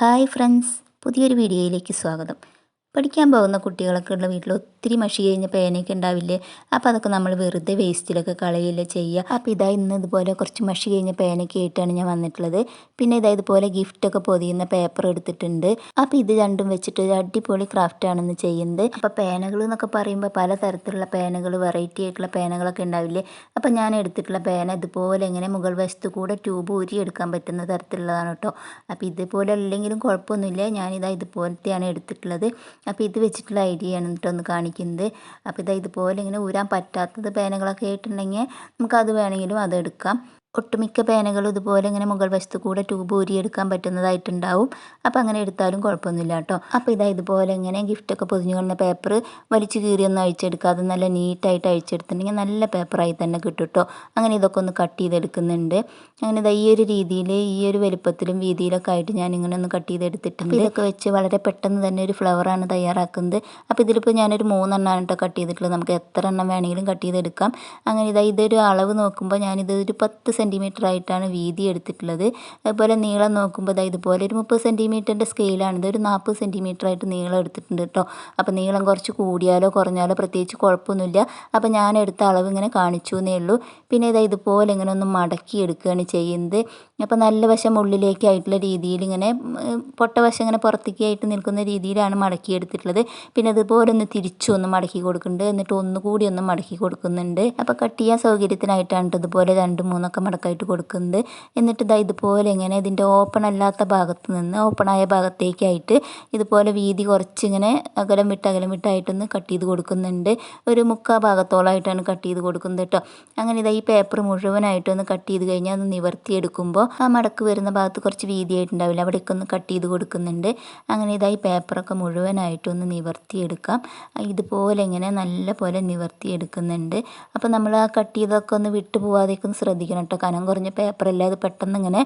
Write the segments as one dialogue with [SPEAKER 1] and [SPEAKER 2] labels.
[SPEAKER 1] Hi friends പുതിയൊരു വീഡിയോയിലേക്ക് സ്വാഗതം. പഠിക്കാൻ പോകുന്ന കുട്ടികളൊക്കെ ഉള്ള വീട്ടിൽ ഒത്തിരി മഷി കഴിഞ്ഞ പേനയൊക്കെ ഉണ്ടാവില്ലേ? അപ്പോൾ അതൊക്കെ നമ്മൾ വെറുതെ വേസ്റ്റിലൊക്കെ കളയില്ല ചെയ്യുക. അപ്പോൾ ഇതാ ഇന്ന് ഇതുപോലെ കുറച്ച് മഷി കഴിഞ്ഞ പേനയൊക്കെ ആയിട്ടാണ് ഞാൻ വന്നിട്ടുള്ളത്. പിന്നെ ഇതാ ഇതുപോലെ ഗിഫ്റ്റൊക്കെ പൊതിയുന്ന പേപ്പർ എടുത്തിട്ടുണ്ട്. അപ്പോൾ ഇത് രണ്ടും വെച്ചിട്ട് ഒരു അടിപൊളി ക്രാഫ്റ്റാണ് ഇന്ന് ചെയ്യുന്നത്. അപ്പോൾ പേനകൾ എന്നൊക്കെ പറയുമ്പോൾ പല തരത്തിലുള്ള പേനകൾ വെറൈറ്റി ആയിട്ടുള്ള പേനകളൊക്കെ ഉണ്ടാവില്ലേ? അപ്പോൾ ഞാൻ എടുത്തിട്ടുള്ള പേന ഇതുപോലെ ഇങ്ങനെ മുകൾ വശത്ത് കൂടെ ട്യൂബ് ഊരി എടുക്കാൻ പറ്റുന്ന തരത്തിലുള്ളതാണ് കേട്ടോ. അപ്പോൾ ഇതുപോലെ അല്ലെങ്കിലും കുഴപ്പമൊന്നുമില്ല. ഞാനിതാ ഇതുപോലത്തെയാണ് എടുത്തിട്ടുള്ളത്. അപ്പോൾ ഇത് വെച്ചിട്ടുള്ള ഐഡിയ ആണ് കേട്ടോ ഒന്ന് കാണിക്കുന്നത്. അപ്പോൾ ഇതാ ഇതുപോലെ ഇങ്ങനെ ഊരാൻ പറ്റാത്തത് പേനകളൊക്കെ ആയിട്ടുണ്ടെങ്കിൽ അത് വേണമെങ്കിലും അത് എടുക്കാം. ഒട്ടുമിക്ക പേനകളും ഇതുപോലെ ഇങ്ങനെ മുകൾ വശത്ത് കൂടെ ട്യൂബ് ഊരിയെടുക്കാൻ പറ്റുന്നതായിട്ടുണ്ടാവും. അപ്പോൾ അങ്ങനെ എടുത്താലും കുഴപ്പമൊന്നുമില്ല കേട്ടോ. അപ്പോൾ ഇതാ ഇതുപോലെ ഇങ്ങനെ ഗിഫ്റ്റൊക്കെ പൊതിഞ്ഞു കൊണ്ട പേപ്പർ വലിച്ചു കീറിയൊന്നും അഴിച്ചെടുക്കാതെ നല്ല നീറ്റായിട്ട് അഴിച്ചെടുത്തിട്ടുണ്ടെങ്കിൽ നല്ല പേപ്പറായി തന്നെ കിട്ടും കേട്ടോ. അങ്ങനെ ഇതൊക്കെ ഒന്ന് കട്ട് ചെയ്തെടുക്കുന്നുണ്ട്. അങ്ങനെ ഇതാ ഈ ഒരു രീതിയിൽ ഈ ഒരു വലുപ്പത്തിലും വീതിയിലൊക്കെ ആയിട്ട് ഞാൻ ഇങ്ങനെ ഒന്ന് കട്ട് ചെയ്തെടുത്തിട്ടുണ്ട്. ഇതൊക്കെ വെച്ച് വളരെ പെട്ടെന്ന് തന്നെ ഒരു ഫ്ലവറാണ് തയ്യാറാക്കുന്നത്. അപ്പോൾ ഇതിലിപ്പോൾ ഞാനൊരു മൂന്നെണ്ണമാണ് കേട്ടോ കട്ട് ചെയ്തിട്ടുള്ളത്. നമുക്ക് എത്ര എണ്ണം വേണമെങ്കിലും കട്ട് ചെയ്തെടുക്കാം. അങ്ങനെ ഇതാ ഇതൊരു അളവ് നോക്കുമ്പോൾ ഞാനിത് ഒരു പത്ത് സെന്റിമീറ്റർ ആയിട്ടാണ് വീതി എടുത്തിട്ടുള്ളത്. അതുപോലെ നീളം നോക്കുമ്പോൾ ഇതാ ഇതുപോലെ ഒരു മുപ്പത് സെന്റിമീറ്ററിന്റെ സ്കെയിലാണ് ഇതൊരു നാൽപ്പത് സെന്റിമീറ്റർ ആയിട്ട് നീളം എടുത്തിട്ടുണ്ട് കേട്ടോ അപ്പോൾ നീളം കുറച്ച് കൂടിയാലോ കുറഞ്ഞാലോ പ്രത്യേകിച്ച് കുഴപ്പമൊന്നുമില്ല. അപ്പോൾ ഞാൻ എടുത്ത അളവ് ഇങ്ങനെ കാണിച്ചു എന്നേ ഉള്ളൂ. പിന്നെ ഇതാ ഇതുപോലെ ഇങ്ങനെ ഒന്ന് മടക്കി എടുക്കുകയാണ് ചെയ്യുന്നത്. അപ്പോൾ നല്ല വശം ഉള്ളിലേക്കായിട്ടുള്ള രീതിയിൽ ഇങ്ങനെ പൊട്ട വശം ഇങ്ങനെ പുറത്തേക്കായിട്ട് നിൽക്കുന്ന രീതിയിലാണ് മടക്കി എടുത്തിട്ടുള്ളത്. പിന്നെ ഇതുപോലെ ഒന്ന് തിരിച്ചു ഒന്ന് മടക്കി കൊടുക്കുന്നുണ്ട്. എന്നിട്ട് ഒന്നുകൂടി ഒന്ന് മടക്കി കൊടുക്കുന്നുണ്ട്. അപ്പോൾ കട്ട് ചെയ്യാൻ സൗകര്യത്തിനായിട്ടാണ് ഇതുപോലെ രണ്ട് മൂന്നൊക്കെ മടക്കായിട്ട് കൊടുക്കുന്നത്. എന്നിട്ട് ഇതാ ഇതുപോലെ ഇങ്ങനെ ഇതിന്റെ ഓപ്പൺ അല്ലാത്ത ഭാഗത്ത് നിന്ന് ഓപ്പണായ ഭാഗത്തേക്കായിട്ട് ഇതുപോലെ വീതി കുറച്ചിങ്ങനെ അകലം വിട്ട് അകലം വിട്ടായിട്ടൊന്ന് കട്ട് ചെയ്ത് കൊടുക്കുന്നുണ്ട്. ഒരു മുക്കാ ഭാഗത്തോളമായിട്ടാണ് കട്ട് ചെയ്ത് കൊടുക്കുന്നത് കേട്ടോ അങ്ങനെ ഇതാ ഈ പേപ്പർ മുഴുവനായിട്ടൊന്ന് കട്ട് ചെയ്ത് കഴിഞ്ഞാൽ ഒന്ന് നിവർത്തിയെടുക്കുമ്പോൾ ആ മടക്ക് വരുന്ന ഭാഗത്ത് കുറച്ച് വീതിയായിട്ടുണ്ടാവില്ല. അവിടേക്ക് ഒന്ന് കട്ട് ചെയ്ത് കൊടുക്കുന്നുണ്ട്. അങ്ങനെ ഇതാ ഈ പേപ്പറൊക്കെ മുഴുവനായിട്ടൊന്ന് നിവർത്തിയെടുക്കാം. ഇതുപോലെ ഇങ്ങനെ നല്ല പോലെ നിവർത്തിയെടുക്കുന്നുണ്ട്. അപ്പോൾ നമ്മൾ ആ കട്ട് ചെയ്തൊക്കെ ഒന്ന് വിട്ടു ഒന്ന് ശ്രദ്ധിക്കണം കേട്ടോ കനം കുറഞ്ഞ പേപ്പറല്ലേ അത് പെട്ടെന്ന് ഇങ്ങനെ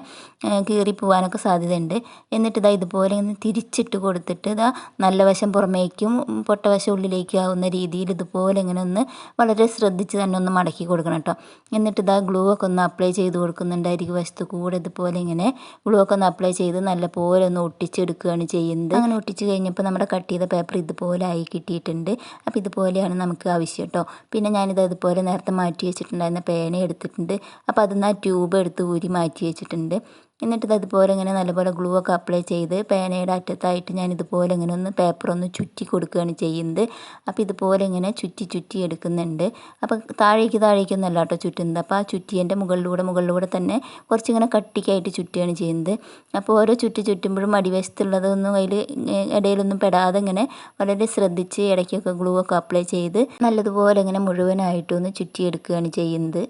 [SPEAKER 1] കീറി പോകാനൊക്കെ സാധ്യതയുണ്ട്. എന്നിട്ട് ഇതാ ഇതുപോലെ ഇങ്ങനെ തിരിച്ചിട്ട് കൊടുത്തിട്ട് ഇതാ നല്ല വശം പുറമേക്കും പൊട്ടവശം ഉള്ളിലേക്കും ആവുന്ന രീതിയിൽ ഇതുപോലെ ഇങ്ങനെ ഒന്ന് വളരെ ശ്രദ്ധിച്ച് തന്നെ ഒന്ന് മടക്കി കൊടുക്കണം കേട്ടോ. എന്നിട്ട് ഇതാ ഗ്ലൂ ഒക്കെ ഒന്ന് അപ്ലൈ ചെയ്ത് കൊടുക്കുന്നുണ്ട് അരികു വശത്ത് കൂടെ ഇതുപോലെ ഇങ്ങനെ ഗ്ലൂ ഒക്കെ ഒന്ന് അപ്ലൈ ചെയ്ത് നല്ല പോലെ ഒന്ന് ഒട്ടിച്ചെടുക്കുകയാണ് ചെയ്യുന്നത്. അങ്ങനെ ഒട്ടിച്ച് കഴിഞ്ഞപ്പോൾ നമ്മുടെ കട്ട് ചെയ്ത പേപ്പർ ഇതുപോലെ ആയി കിട്ടിയിട്ടുണ്ട്. അപ്പോൾ ഇതുപോലെയാണ് നമുക്ക് ആവശ്യം കേട്ടോ. പിന്നെ ഞാനിത് അതുപോലെ നേരത്തെ മാറ്റി വെച്ചിട്ടുണ്ടായിരുന്ന പേന എടുത്തിട്ടുണ്ട് അപ്പോൾ അതിൽ ആ ട്യൂബ് എടുത്ത് ഊരി മാറ്റി വെച്ചിട്ടുണ്ട്. എന്നിട്ട് അതുപോലെ ഇങ്ങനെ നല്ലപോലെ ഗ്ലൂ ഒക്കെ അപ്ലൈ ചെയ്ത് പേനയുടെ അറ്റത്തായിട്ട് ഞാൻ ഇതുപോലെ ഇങ്ങനെ ഒന്ന് പേപ്പർ ഒന്ന് ചുറ്റി കൊടുക്കുകയാണ് ചെയ്യുന്നത്. അപ്പോൾ ഇതുപോലെ ഇങ്ങനെ ചുറ്റി ചുറ്റി എടുക്കുന്നുണ്ട്. അപ്പോൾ താഴേക്ക് താഴേക്കൊന്നല്ല കേട്ടോ ചുറ്റുന്നത്. അപ്പോൾ ആ ചുറ്റിയന്റെ മുകളിലൂടെ മുകളിലൂടെ തന്നെ കുറച്ചിങ്ങനെ കട്ടിക്കായിട്ട് ചുറ്റുകയാണ് ചെയ്യുന്നത്. അപ്പോൾ ഓരോ ചുറ്റി ചുറ്റുമ്പോഴും അടിവശത്തുള്ളതൊന്നും അതിൽ ഇടയിലൊന്നും പെടാതെ ഇങ്ങനെ വളരെ ശ്രദ്ധിച്ച് ഇടയ്ക്കൊക്കെ ഗ്ലൂ ഒക്കെ അപ്ലൈ ചെയ്ത് നല്ലതുപോലെ ഇങ്ങനെ മുഴുവനായിട്ടൊന്ന് ചുറ്റിയെടുക്കുകയാണ് ചെയ്യുന്നത്.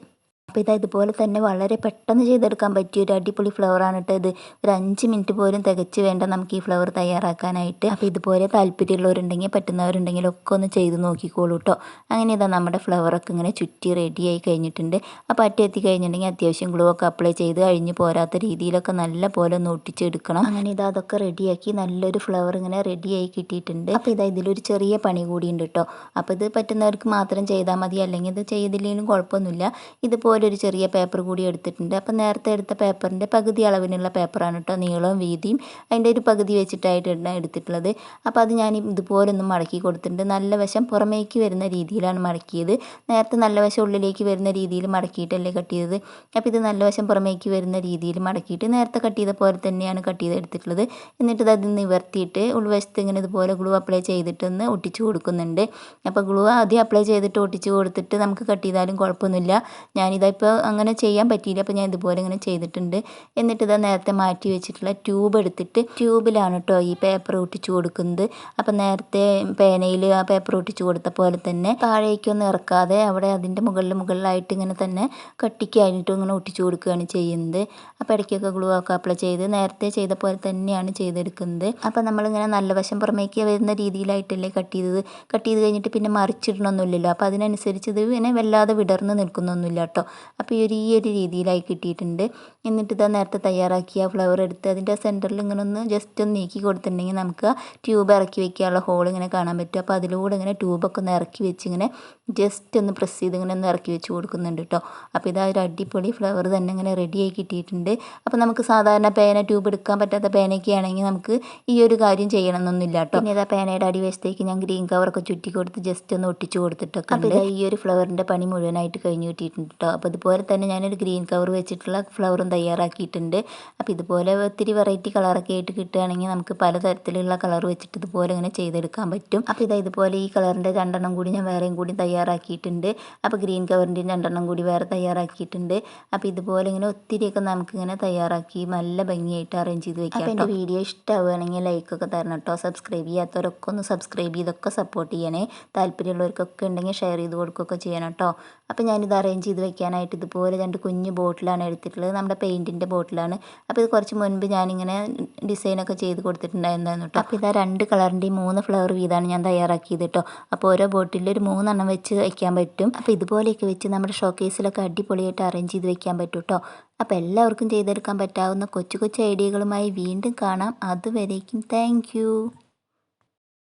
[SPEAKER 1] അപ്പോൾ ഇതാ ഇതുപോലെ തന്നെ വളരെ പെട്ടെന്ന് ചെയ്തെടുക്കാൻ പറ്റിയ ഒരു അടിപൊളി ഫ്ലവറാണ് കേട്ടോ ഇത് ഒരു അഞ്ച് മിനിറ്റ് പോലും തികച്ച് വേണ്ട നമുക്ക് ഈ ഫ്ലവർ തയ്യാറാക്കാനായിട്ട്. അപ്പോൾ ഇതുപോലെ താല്പര്യമുള്ളവരുണ്ടെങ്കിൽ പറ്റുന്നവരുണ്ടെങ്കിലും ഒക്കെ ഒന്ന് ചെയ്ത് നോക്കിക്കോളൂ കേട്ടോ അങ്ങനെ ഇതാ നമ്മുടെ ഫ്ലവറൊക്കെ ഇങ്ങനെ ചുറ്റി റെഡിയായി കഴിഞ്ഞിട്ടുണ്ട്. അപ്പോൾ അറ്റ എത്തി കഴിഞ്ഞിട്ടുണ്ടെങ്കിൽ അത്യാവശ്യം ഗ്ലൂ ഒക്കെ അപ്ലൈ ചെയ്ത് കഴിഞ്ഞ് പോരാത്ത രീതിയിലൊക്കെ നല്ല പോലെ ഒന്ന് ഒട്ടിച്ചെടുക്കണം. അങ്ങനെ ഇതാ അതൊക്കെ റെഡിയാക്കി നല്ലൊരു ഫ്ലവർ ഇങ്ങനെ റെഡിയായി കിട്ടിയിട്ടുണ്ട്. അപ്പോൾ ഇതാ ഇതിലൊരു ചെറിയ പണി കൂടിയുണ്ട് കേട്ടോ അപ്പോൾ ഇത് പറ്റുന്നവർക്ക് മാത്രം ചെയ്താൽ മതി. അല്ലെങ്കിൽ ഇത് ചെയ്തില്ലെങ്കിലും കുഴപ്പമൊന്നുമില്ല. ഇതുപോലെ ഒരു ചെറിയ പേപ്പർ കൂടി എടുത്തിട്ടുണ്ട്. അപ്പോൾ നേരത്തെ എടുത്ത പേപ്പറിന്റെ പകുതി അളവിനുള്ള പേപ്പറാണ് കേട്ടോ നീളവും വീതിയും. അതിന്റെ ഒരു പകുതി വെച്ചിട്ടായിട്ടാണ് എടുത്തിട്ടുള്ളത്. അപ്പോൾ അത് ഞാൻ ഇതുപോലെ ഒന്ന് മടക്കി കൊടുത്തിട്ടുണ്ട്. നല്ല വശം പുറമേക്ക് വരുന്ന രീതിയിലാണ് മടക്കിയത്. നേരത്തെ നല്ല വശം ഉള്ളിലേക്ക് വരുന്ന രീതിയിൽ മടക്കിയിട്ടല്ലേ കട്ട് ചെയ്തത്. അപ്പോൾ ഇത് നല്ല വശം പുറമേക്ക് വരുന്ന രീതിയിൽ മടക്കിയിട്ട് നേരത്തെ കട്ട് ചെയ്ത പോലെ തന്നെയാണ് കട്ട് ചെയ്ത് എടുത്തിട്ടുള്ളത്. എന്നിട്ട് അത് നിവർത്തിയിട്ട് ഉൾവശത്ത് ഇങ്ങനെ ഇതുപോലെ ഗ്ലൂ അപ്ലൈ ചെയ്തിട്ടൊന്ന് ഒട്ടിച്ച് കൊടുക്കുന്നുണ്ട്. അപ്പോൾ ഗ്ലൂ ആദ്യം അപ്ലൈ ചെയ്തിട്ട് ഒട്ടിച്ച് കൊടുത്തിട്ട് നമുക്ക് കട്ട് ചെയ്താലും കുഴപ്പമൊന്നുമില്ല. ഞാനിതാ ഇപ്പോൾ അങ്ങനെ ചെയ്യാൻ പറ്റിയില്ല. അപ്പോൾ ഞാൻ ഇതുപോലെ ഇങ്ങനെ ചെയ്തിട്ടുണ്ട്. എന്നിട്ട് ഇതാ നേരത്തെ മാറ്റി വെച്ചിട്ടുള്ള ട്യൂബ് എടുത്തിട്ട് ട്യൂബിലാണ് കേട്ടോ ഈ പേപ്പർ ഒട്ടിച്ചു കൊടുക്കുന്നത്. അപ്പോൾ നേരത്തെ പേനയിൽ ആ പേപ്പർ ഒട്ടിച്ചു കൊടുത്ത പോലെ തന്നെ താഴേക്കൊന്നും ഇറക്കാതെ അവിടെ അതിന്റെ മുകളിൽ മുകളിലായിട്ട് ഇങ്ങനെ തന്നെ കട്ടിക്കായിട്ട് ഇങ്ങനെ ഒട്ടിച്ചു കൊടുക്കുകയാണ് ചെയ്യുന്നത്. അപ്പോൾ ഇടയ്ക്കൊക്കെ ഗ്ലൂ ഒക്കെ അപ്ലൈ ചെയ്ത് നേരത്തെ ചെയ്ത പോലെ തന്നെയാണ് ചെയ്തെടുക്കുന്നത്. അപ്പോൾ നമ്മളിങ്ങനെ നല്ല വശം പുറമേക്ക് വരുന്ന രീതിയിലായിട്ടല്ലേ കട്ട് ചെയ്തത്. കട്ട് ചെയ്ത് കഴിഞ്ഞിട്ട് പിന്നെ മറിച്ചിടണമൊന്നുമില്ലല്ലോ അപ്പോൾ അതിനനുസരിച്ച് ഇത് ഇങ്ങനെ വല്ലാതെ വിടർന്ന് നിൽക്കുന്നൊന്നുമില്ല കേട്ടോ അപ്പോൾ ഈ ഒരു ഈ ഒരു രീതിയിലായി കിട്ടിയിട്ടുണ്ട്. എന്നിട്ട് ഇതാ നേരത്തെ തയ്യാറാക്കിയ ഫ്ലവർ എടുത്ത് അതിന്റെ സെന്ററിൽ ഇങ്ങനെ ഒന്ന് ജസ്റ്റ് ഒന്ന് നീക്കി കൊടുത്തിട്ടുണ്ടെങ്കിൽ നമുക്ക് ട്യൂബ് ഇറക്കി വെക്കാനുള്ള ഹോൾ ഇങ്ങനെ കാണാൻ പറ്റും. അപ്പോൾ അതിലൂടെ ഇങ്ങനെ ട്യൂബൊക്കെ ഒന്ന് ഇറക്കി വെച്ച് ഇങ്ങനെ ജസ്റ്റ് ഒന്ന് പ്രസ് ചെയ്ത് ഇങ്ങനെ ഒന്ന് ഇറക്കി വെച്ച് കൊടുക്കുന്നുണ്ട് കേട്ടോ. അപ്പോൾ ഇതാ ഒരു അടിപൊളി ഫ്ലവർ തന്നെ ഇങ്ങനെ റെഡിയായി കിട്ടിയിട്ടുണ്ട്. അപ്പോൾ നമുക്ക് സാധാരണ പേന ട്യൂബ് എടുക്കാൻ പറ്റാത്ത പേനയൊക്കെ ആണെങ്കിൽ നമുക്ക് ഈ ഒരു കാര്യം ചെയ്യണമെന്നൊന്നുമില്ല കേട്ടോ. പിന്നെ ഇതാ പേനയുടെ അടിവശത്തേക്ക് ഞാൻ ഗ്രീൻ കവറൊക്കെ ചുറ്റി കൊടുത്ത് ജസ്റ്റ് ഒന്ന് ഒട്ടിച്ചു കൊടുത്തിട്ടൊക്കെ അപ്പോൾ ഈ ഒരു ഫ്ലവറിന്റെ പണി മുഴുവനായിട്ട് കഴിഞ്ഞു കിട്ടിയിട്ടുണ്ട് കേട്ടോ. അപ്പോൾ ഇതുപോലെ തന്നെ ഞാനൊരു ഗ്രീൻ കവർ വെച്ചിട്ടുള്ള ഫ്ലവറും തയ്യാറാക്കിയിട്ടുണ്ട്. അപ്പോൾ ഇതുപോലെ ഒത്തിരി വെറൈറ്റി കളറൊക്കെ ആയിട്ട് കിട്ടുകയാണെങ്കിൽ നമുക്ക് പല തരത്തിലുള്ള കളർ വെച്ചിട്ട് ഇതുപോലെ ഇങ്ങനെ ചെയ്തെടുക്കാൻ പറ്റും. അപ്പോൾ ഇതാ ഇതുപോലെ ഈ കളറിന്റെ രണ്ടെണ്ണം കൂടി ഞാൻ വേറെയും കൂടി തയ്യാറാക്കിയിട്ടുണ്ട്. അപ്പോൾ ഗ്രീൻ കവറിന്റെയും രണ്ടെണ്ണം കൂടി വേറെ തയ്യാറാക്കിയിട്ടുണ്ട്. അപ്പോൾ ഇതുപോലെ ഇങ്ങനെ ഒത്തിരിയൊക്കെ നമുക്കിങ്ങനെ തയ്യാറാക്കി നല്ല ഭംഗിയായിട്ട് അറേഞ്ച് ചെയ്ത് വെക്കാം അപ്പോൾ എന്റെ വീഡിയോ ഇഷ്ടമാവുകയാണെങ്കിൽ ലൈക്കൊക്കെ തരണം കേട്ടോ. സബ്സ്ക്രൈബ് ചെയ്യാത്തവരൊക്കെ ഒന്ന് സബ്സ്ക്രൈബ് ചെയ്തൊക്കെ സപ്പോർട്ട് ചെയ്യണേ. താല്പര്യമുള്ളവർക്കൊക്കെ ഉണ്ടെങ്കിൽ ഷെയർ ചെയ്ത് കൊടുക്കുകയൊക്കെ ചെയ്യണം കേട്ടോ. അപ്പോൾ ഞാനിത് അറേഞ്ച് ചെയ്ത് വെക്കാനായിട്ട് ഇതുപോലെ രണ്ട് കുഞ്ഞ് ബോട്ടിലാണ് എടുത്തിട്ടുള്ളത്. നമ്മുടെ പെയിന്റിന്റെ ബോട്ടിലാണ്. അപ്പോൾ ഇത് കുറച്ച് മുൻപ് ഞാനിങ്ങനെ ഡിസൈനൊക്കെ ചെയ്ത് കൊടുത്തിട്ടുണ്ടായിരുന്നു കേട്ടോ അപ്പോൾ ഇതാ രണ്ട് കളറിന്റെയും മൂന്ന് ഫ്ലവർ വീതമാണ് ഞാൻ തയ്യാറാക്കിയത് കേട്ടോ അപ്പോൾ ഓരോ ബോട്ടിൽ ഒരു മൂന്നെണ്ണം വെച്ച് വയ്ക്കാൻ പറ്റും. അപ്പോൾ ഇതുപോലെയൊക്കെ വെച്ച് നമ്മുടെ ഷോക്കേസിലൊക്കെ അടിപൊളിയായിട്ട് അറേഞ്ച് ചെയ്ത് വെക്കാൻ പറ്റും കേട്ടോ അപ്പോൾ എല്ലാവർക്കും ചെയ്തെടുക്കാൻ പറ്റാവുന്ന കൊച്ചു കൊച്ചു ഐഡിയകളുമായി വീണ്ടും കാണാം. അതുവരേക്കും താങ്ക്